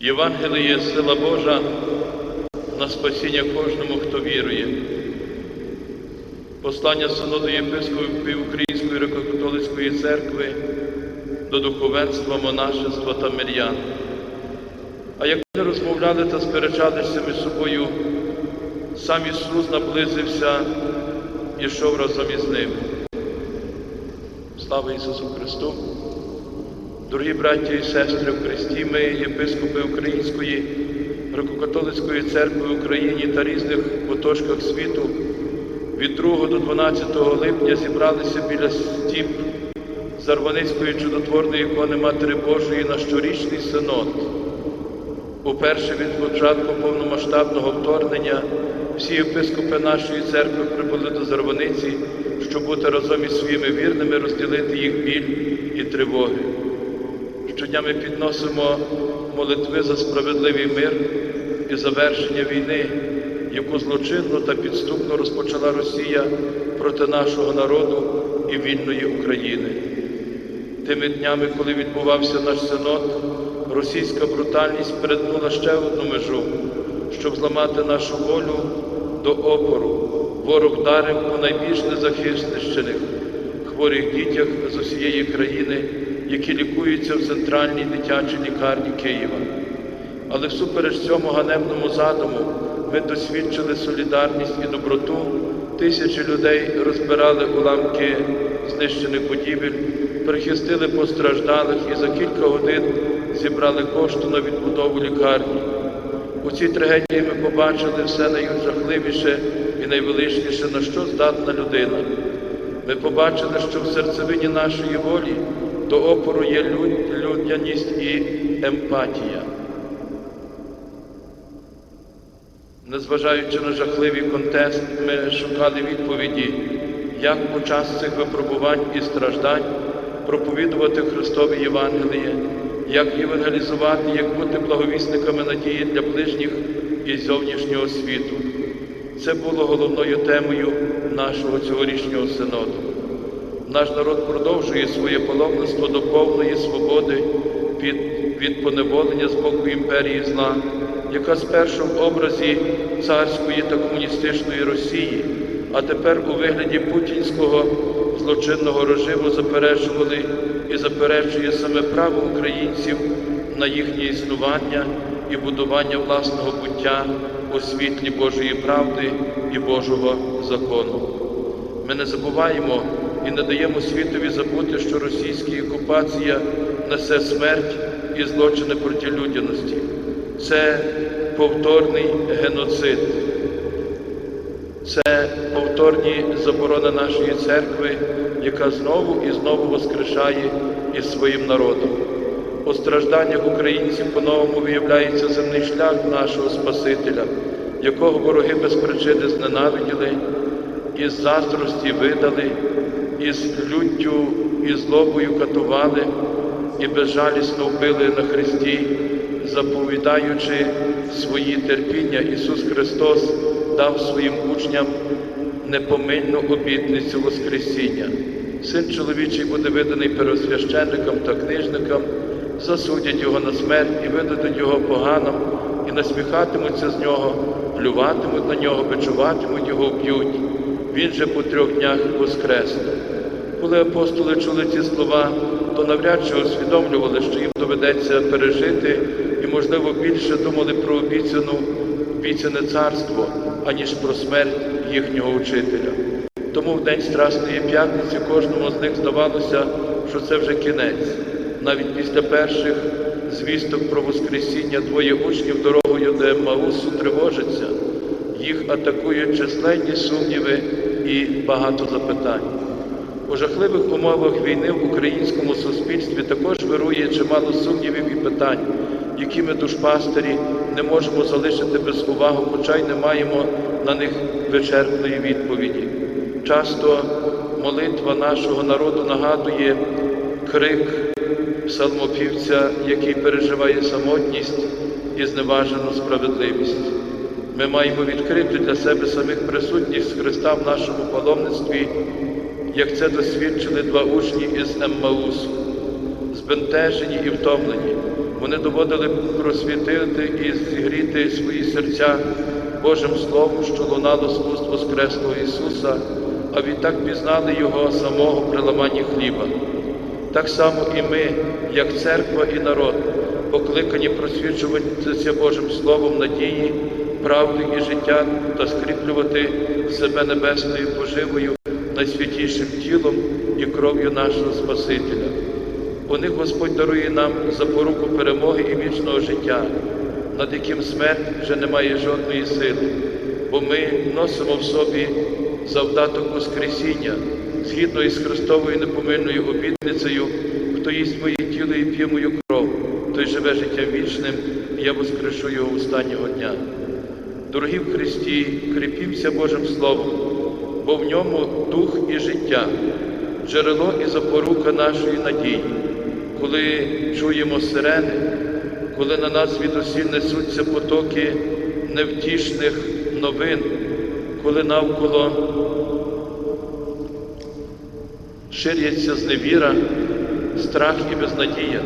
Євангеліє сила Божа на спасіння кожному, хто вірує. Послання Синоду єпископів Української греко-католицької церкви до духовенства, монашества та мирян. А як вони розмовляли та сперечалися між собою, сам Ісус наблизився і йшов разом із ними. Слава Ісусу Христу! Дорогі браті і сестри в Христі, ми, єпископи Української греко-католицької церкви в Україні та різних куточках світу, від 2 до 12 липня зібралися біля стіп Зарваницької чудотворної ікони Матері Божої на щорічний синод. Уперше від початку повномасштабного вторгнення всі єпископи нашої церкви прибули до Зарваниці, щоб бути разом із своїми вірними, розділити їх біль і тривоги. Щодня ми підносимо молитви за справедливий мир і завершення війни, яку злочинно та підступно розпочала Росія проти нашого народу і вільної України. Тими днями, коли відбувався наш синод, російська брутальність перетнула ще одну межу, щоб зламати нашу волю до опору. Ворог вдарив по найбільш незахищених, хворих дітях з усієї країни, які лікуються в центральній дитячій лікарні Києва. Але всупереч цьому ганебному задуму ми досвідчили солідарність і доброту. Тисячі людей розбирали уламки знищених будівель, прихистили постраждалих і за кілька годин зібрали кошти на відбудову лікарні. У цій трагедії ми побачили все найжахливіше і найвеличніше, на що здатна людина. Ми побачили, що в серцевині нашої волі до опору є людяність і емпатія. Незважаючи на жахливий контекст, ми шукали відповіді, як у час цих випробувань і страждань проповідувати Христове Євангеліє, як євангелізувати, як бути благовісниками надії для ближніх і зовнішнього світу. Це було головною темою нашого цьогорічного синоду. Наш народ продовжує своє паломництво до повної свободи від, від поневолення з боку імперії зла, яка спершу в образі царської та комуністичної Росії, а тепер у вигляді путінського злочинного режиму заперечували і заперечує саме право українців на їхнє існування і будування власного буття у світлі Божої правди і Божого закону. Ми не забуваємо і не даємо світові забути, що російська окупація несе смерть і злочини проти людяності. Це повторний геноцид, це повторні заборони нашої церкви, яка знову і знову воскрешає із своїм народом. У стражданнях українців по-новому виявляється земний шлях нашого Спасителя, якого вороги без причини зненавиділи, із заздрості видали, із люттю і злобою катували і безжалісно вбили на Христі, заповідаючи свої терпіння, Ісус Христос дав своїм учням непомильну обітницю Воскресіння. Син чоловічий буде виданий первосвященникам та книжникам, засудять його на смерть і видадуть його поганам, і насміхатимуться з нього, плюватимуть на нього, бичуватимуть його, вб'ють. Він же по трьох днях воскресне. Коли апостоли чули ці слова, то навряд чи усвідомлювали, що їм доведеться пережити і, можливо, більше думали про обіцяну обіцяне царство, аніж про смерть їхнього учителя. Тому в день Страсної п'ятниці кожному з них здавалося, що це вже кінець. Навіть після перших звісток про Воскресіння двоє учнів дорогою до Еммаусу тривожаться. Їх атакують численні сумніви і багато запитань. У жахливих умовах війни в українському суспільстві також вирує чимало сумнівів і питань, які ми душпастері не можемо залишити без уваги, хоча й не маємо на них вичерпної відповіді. Часто молитва нашого народу нагадує крик псалмопівця, який переживає самотність і зневажену справедливість. Ми маємо відкрити для себе самих присутність Христа в нашому паломництві, як це досвідчили два учні із Еммаусу, збентежені і втомлені, Вони доводили просвітити і зігріти свої серця Божим Словом, що лунало з уст Воскреслого Ісуса, а відтак пізнали Його самого при ламанні хліба. Так само і ми, як церква і народ, покликані просвічуватися Божим Словом надії, правди і життя та скріплювати себе небесною поживою, найсвятішим тілом і кров'ю нашого Спасителя. У них Господь дарує нам запоруку перемоги і вічного життя, над яким смерть вже не має жодної сили, бо ми носимо в собі завдаток Воскресіння, згідно із Христовою непомильною обітницею, хто їсть моє тіло і п'є мою кров, той живе життям вічним, і я воскрешу його останнього дня. Дорогі в Христі, кріпімося Божим Словом, бо в ньому дух і життя, джерело і запорука нашої надії. Коли чуємо сирени, коли на нас відусіль несуться потоки невтішних новин, коли навколо ширяться зневіра, страх і безнадія,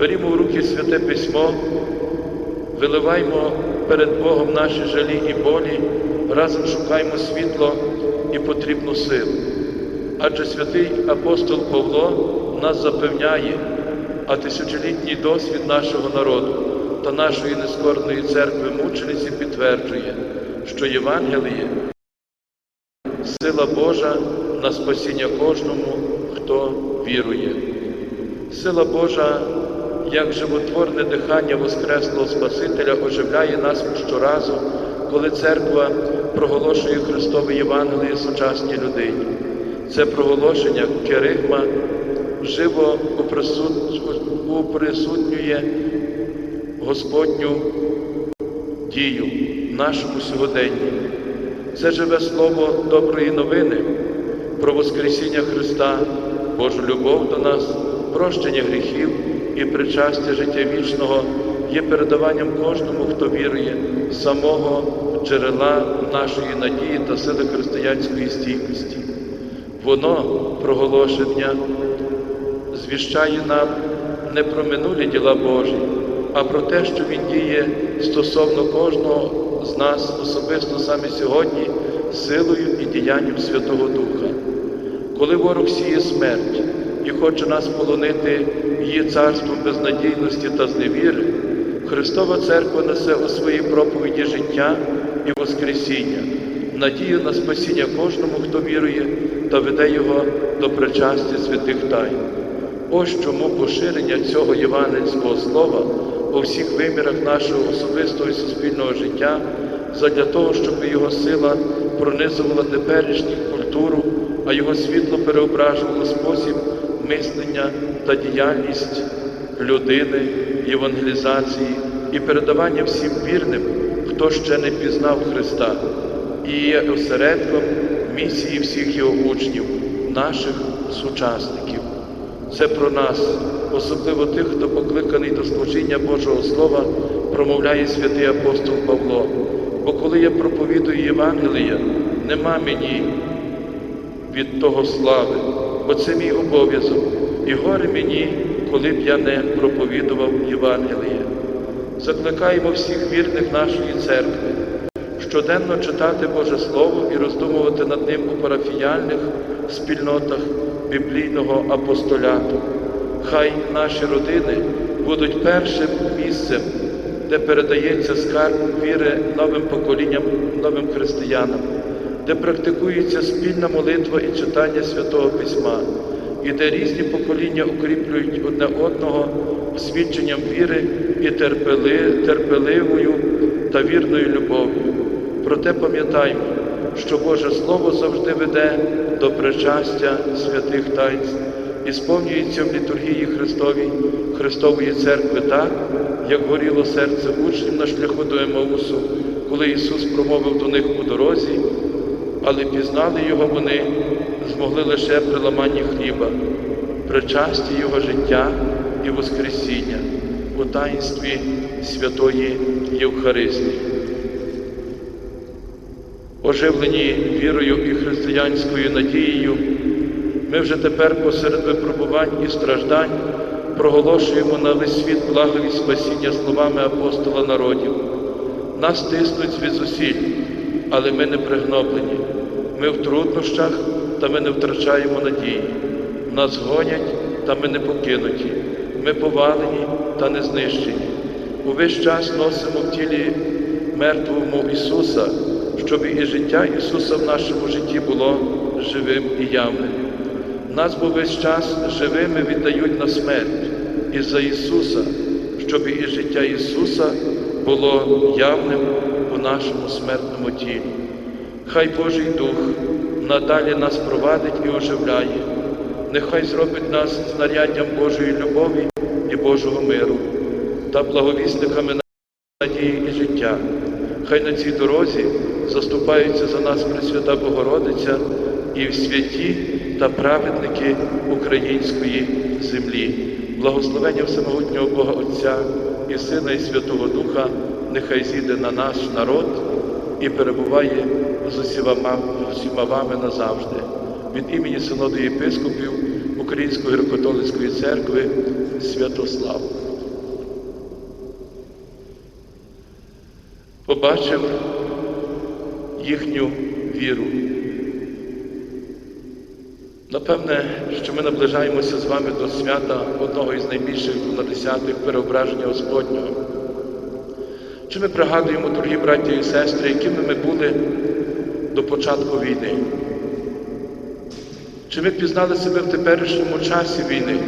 берімо в руки святе письмо, виливаймо перед Богом наші жалі і болі, разом шукаймо світло і потрібну силу. Адже святий апостол Павло нас запевняє, а тисячолітній досвід нашого народу та нашої нескорної церкви мучениці підтверджує, що Євангеліє сила Божа на спасіння кожному, хто вірує. Сила Божа, як животворне дихання Воскреслого Спасителя, оживляє нас щоразу, коли церква проголошує Христове Євангеліє сучасній людині. Це проголошення керигма живо уприсутнює Господню дію в нашому сьогоденні. Це живе слово доброї новини про Воскресіння Христа, Божу любов до нас, прощення гріхів і причастя життя вічного є передаванням кожному, хто вірує, самого джерела нашої надії та сили християнської стійкості. Воно, проголошення, звіщає нам не про минулі діла Божі, а про те, що Він діє стосовно кожного з нас особисто саме сьогодні, силою і діянням Святого Духа. Коли ворог сіє смерть і хоче нас полонити її царством безнадійності та зневіри, Христова Церква несе у своїй проповіді життя і Воскресіння, надію на спасіння кожному, хто вірує, та веде його до причастя святих тайн. Ось чому поширення цього євангельського слова у всіх вимірах нашого особистого і суспільного життя, задля того, щоб його сила пронизувала теперішню культуру, а його світло переображувало спосіб мислення та діяльність людини, євангелізації і передавання всім вірним, хто ще не пізнав Христа, і є осередком місії всіх його учнів, наших сучасників. Це про нас, особливо тих, хто покликаний до служіння Божого Слова, промовляє святий апостол Павло. Бо коли я проповідую Євангелія, нема мені від того слави, бо це мій обов'язок, і горе мені, коли б я не проповідував Євангеліє. Закликаємо всіх вірних нашої церкви щоденно читати Боже Слово і роздумувати над ним у парафіяльних спільнотах біблійного апостоляту. Хай наші родини будуть першим місцем, де передається скарб віри новим поколінням, новим християнам, де практикується спільна молитва і читання Святого Письма, і де різні покоління укріплюють одне одного свідченням віри і терпели, терпеливою та вірною любов'ю. Проте пам'ятаймо, що Боже Слово завжди веде до причастя святих таїнств і сповнюється в літургії Христовій, Христової церкви так, як горіло серце учнів на шляху до Емаусу, коли Ісус промовив до них у дорозі, але пізнали Його вони, змогли лише при ламанні хліба, причасті Його життя і Воскресіння у таїнстві святої Євхаристії. Оживлені вірою і християнською надією, ми вже тепер посеред випробувань і страждань проголошуємо на весь світ благовість спасіння словами апостола народів. Нас тиснуть звідусіль, але ми не пригноблені. Ми в труднощах, та ми не втрачаємо надії. Нас гонять, та ми не покинуті. Ми повалені та не знищені. Увесь час носимо в тілі мертвому Ісуса, щоб і життя Ісуса в нашому житті було живим і явним. Нас бо весь час живими віддають на смерть із-за Ісуса, щоб і життя Ісуса було явним у нашому смертному тілі. Хай Божий Дух надалі нас провадить і оживляє, нехай зробить нас знаряддям Божої любові і Божого миру та благовісниками надії і життя. Хай на цій дорозі заступаються за нас Пресвята Богородиця і в святі та праведники української землі. Благословення Всемогутнього Бога Отця і Сина, і Святого Духа, нехай зійде на наш народ і перебуває з усіма, вами назавжди. Від імені Синоду єпископів Української греко-католицької церкви Святослав. Побачив їхню віру. Напевне, що ми наближаємося з вами до свята одного із найбільших дванадесятих переображення Господнього. Чи ми пригадуємо, дорогі браті і сестри, якими ми були до початку війни? Чи ми пізнали себе в теперішньому часі війни,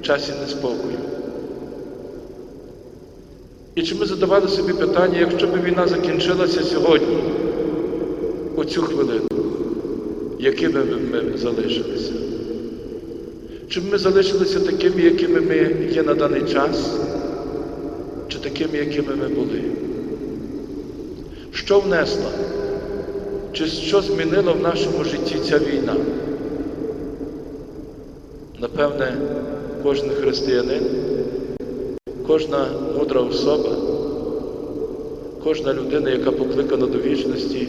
в часі неспокою? І чи ми задавали собі питання, якщо б війна закінчилася сьогодні, у цю хвилину, якими б ми залишилися? Чи б ми залишилися такими, якими ми є на даний час, чи такими, якими ми були? Що внесла? Чи що змінила в нашому житті ця війна? Напевне, кожен християнин, кожна мудра особа, кожна людина, яка покликана до вічності,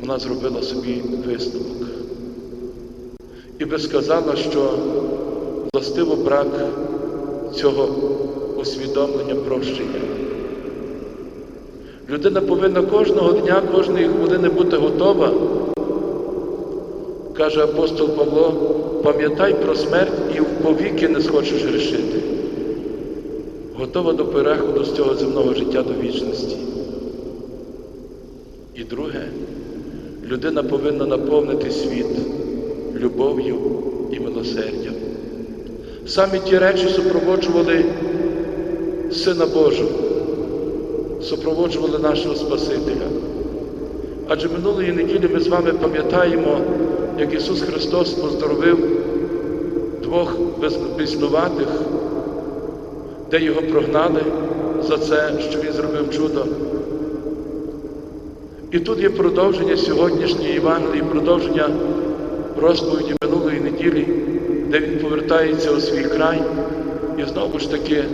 вона зробила собі висновок. І би сказала, що властиво брак цього усвідомлення прощення. Людина повинна кожного дня, кожної хвилини бути готова, каже апостол Павло, пам'ятай про смерть і в повіки не схочеш грішити. Готова до переходу з цього земного життя до вічності. І друге, людина повинна наповнити світ любов'ю і милосердям. Саме ті речі супроводжували Сина Божого супроводжували нашого Спасителя. Адже минулої неділі ми з вами пам'ятаємо, як Ісус Христос поздоровив двох безбіснуватих, де його прогнали за це, що Він зробив чудо. І тут є продовження сьогоднішньої Євангелії, продовження розповіді минулої неділі, де він повертається у свій край, і знову ж таки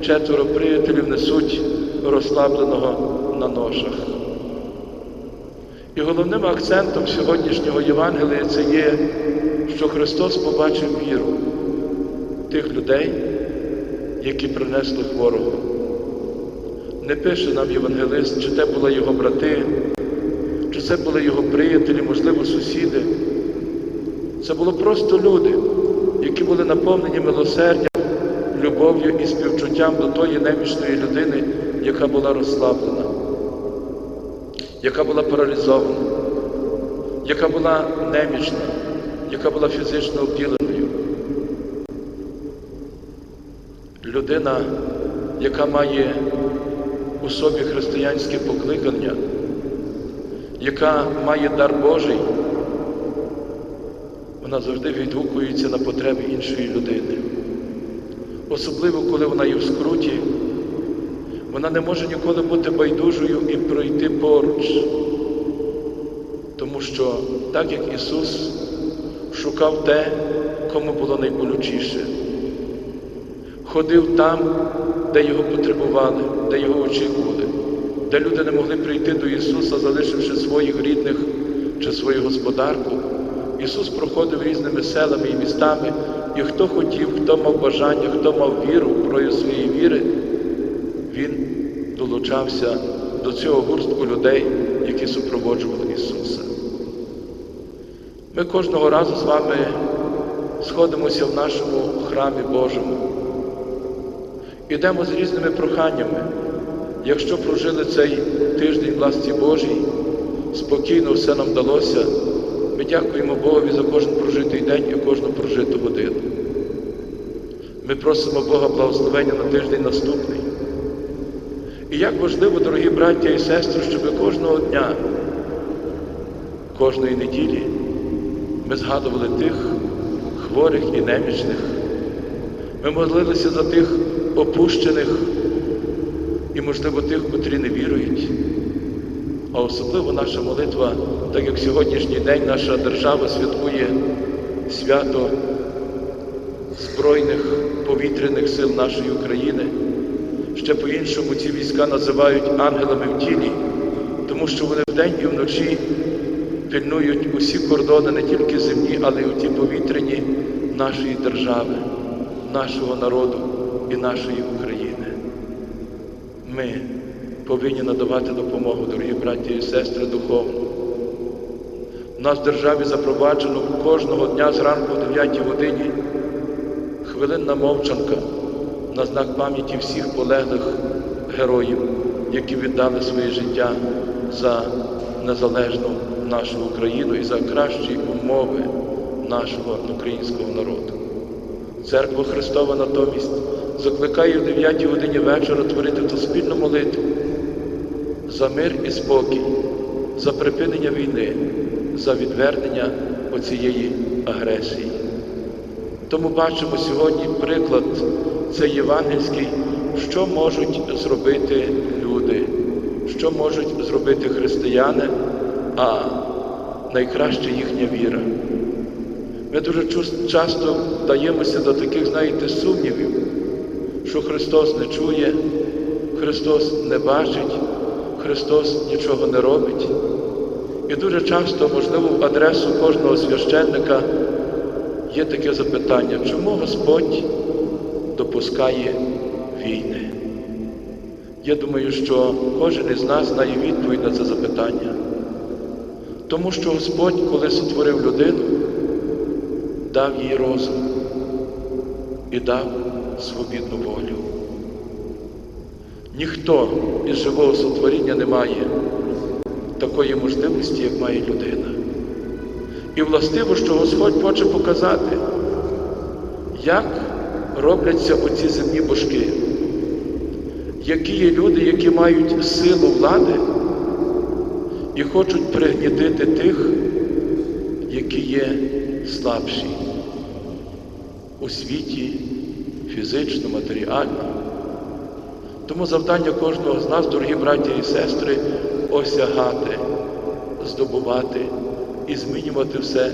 четверо приятелів несуть розслабленого на ношах. І головним акцентом сьогоднішнього Євангелія це є, що Христос побачив віру тих людей, які принесли хворого. Не пише нам євангелист, чи це були його брати, чи це були його приятелі, можливо, сусіди. Це було просто люди, які були наповнені милосердям, любов'ю і співчуттям до тої немічної людини, яка була розслаблена, яка була паралізована, яка була немічна, яка була фізично обділеною. Людина, яка має у собі християнське покликання, яка має дар Божий, вона завжди відгукується на потреби іншої людини. Особливо, коли вона є в скруті, вона не може ніколи бути байдужою і пройти поруч. Тому що, так як Ісус шукав те, кому було найболючіше, ходив там, де його потребували, де його очікували, де люди не могли прийти до Ісуса, залишивши своїх рідних чи свою господарку. Ісус проходив різними селами і містами і хто хотів, хто мав бажання, хто мав віру, прояв своєї віри, він долучався до цього гурстку людей, які супроводжували Ісуса. Ми кожного разу з вами сходимося в нашому храмі Божому. Ідемо з різними проханнями. Якщо прожили цей тиждень власті Божій, спокійно все нам вдалося, ми дякуємо Богові за кожен прожитий день і кожну прожиту годину. Ми просимо Бога благословення на тиждень наступний. І як важливо, дорогі браття і сестри, щоб кожного дня, кожної неділі ми згадували тих хворих і немічних. Ми молилися за тих опущених і, можливо, тих, котрі не вірують. А особливо наша молитва, так як сьогоднішній день наша держава святкує свято Збройних повітряних сил нашої України. Ще по-іншому ці війська називають ангелами в тілі, тому що вони вдень і вночі пильнують усі кордони не тільки земні, але й у ті повітряні нашої держави, нашого народу і нашої України. Ми повинні надавати допомогу, дорогі браті і сестри, духовну. У нас в державі запроваджено кожного дня зранку о 9 годині хвилинна мовчанка на знак пам'яті всіх полеглих героїв, які віддали своє життя за незалежну нашу Україну і за кращі умови нашого українського народу. Церква Христова натомість закликає в 9 годині вечора творити ту спільну молитву за мир і спокій, за припинення війни, за відвернення оцієї агресії. Тому бачимо сьогодні приклад цей євангельський, що можуть зробити люди, що можуть зробити християни, а найкраще їхня віра. Ми дуже часто даємося до таких, знаєте, сумнівів, що Христос не чує, Христос не бачить, Христос нічого не робить. І дуже часто, можливо, в адресу кожного священника є таке запитання, чому Господь допускає війни? Я думаю, що кожен із нас знає відповідь на це запитання. Тому що Господь, коли сотворив людину, дав їй розум і дав свобідну волю. Ніхто із живого сотворіння не має такої можливості, як має людина. І властиво, що Господь хоче показати, як робляться оці земні божки, які є люди, які мають силу влади і хочуть пригнітити тих, які є слабші у світі фізично, матеріально. Тому завдання кожного з нас, дорогі браті і сестри, осягати, здобувати і змінювати все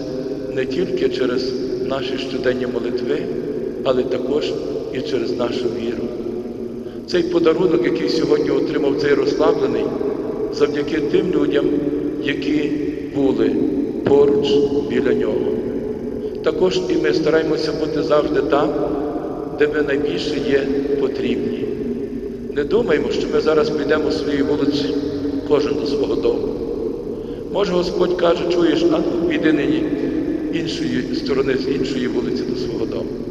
не тільки через наші щоденні молитви, але також і через нашу віру. Цей подарунок, який сьогодні отримав цей розслаблений, завдяки тим людям, які були поруч біля нього. Також і ми стараємося бути завжди там, де ми найбільше є потрібні. Не думаємо, що ми зараз підемо своєї вулиці, кожен до свого дому. Може, Господь каже, чуєш, а ну піди нині іншої сторони, з іншої вулиці до свого дому.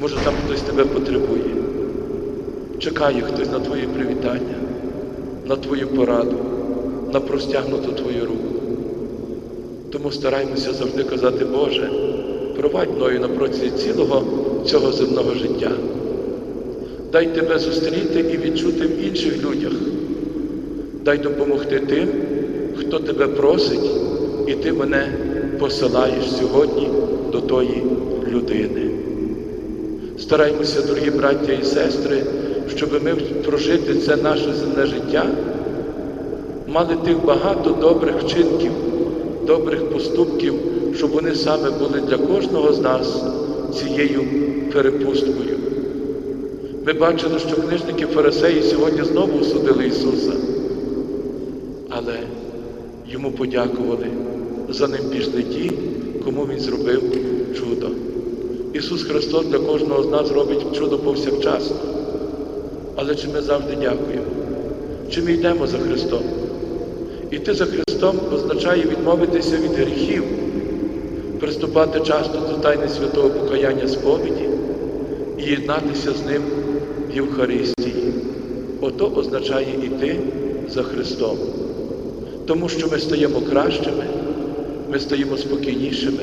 Може, там хтось тебе потребує. Чекає хтось на твоє привітання, на твою пораду, на простягнуту твою руку. Тому стараємося завжди казати, Боже, провадь мною на протязі цілого цього земного життя. Дай тебе зустріти і відчути в інших людях. Дай допомогти тим, хто тебе просить, і ти мене посилаєш сьогодні до тої людини. Стараймося, дорогі браття і сестри, щоб ми прожити це наше земне життя, мали тих багато добрих вчинків, добрих поступків, щоб вони саме були для кожного з нас цією перепусткою. Ми бачили, що книжники фарисеї сьогодні знову осудили Ісуса, але йому подякували. За ним пішли ті, кому Він зробив чудо. Ісус Христос для кожного з нас робить чудо повсякчасно. Але чи ми завжди дякуємо? Чи ми йдемо за Христом? Іти за Христом означає відмовитися від гріхів, приступати часто до тайни святого покаяння сповіді і єднатися з Ним в Євхаристії. Ото означає іти за Христом. Тому що ми стаємо кращими, ми стаємо спокійнішими,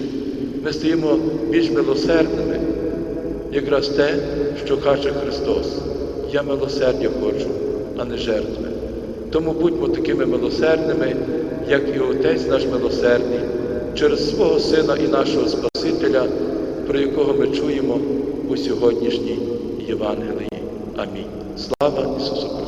ми стаємо більш милосердними. Якраз те, що каже Христос. Я милосердя хочу, а не жертви. Тому будьмо такими милосердними, як і Отець наш милосердний, через свого Сина і нашого Спасителя, про якого ми чуємо у сьогоднішній Євангелії. Амінь. Слава Ісусу Христу!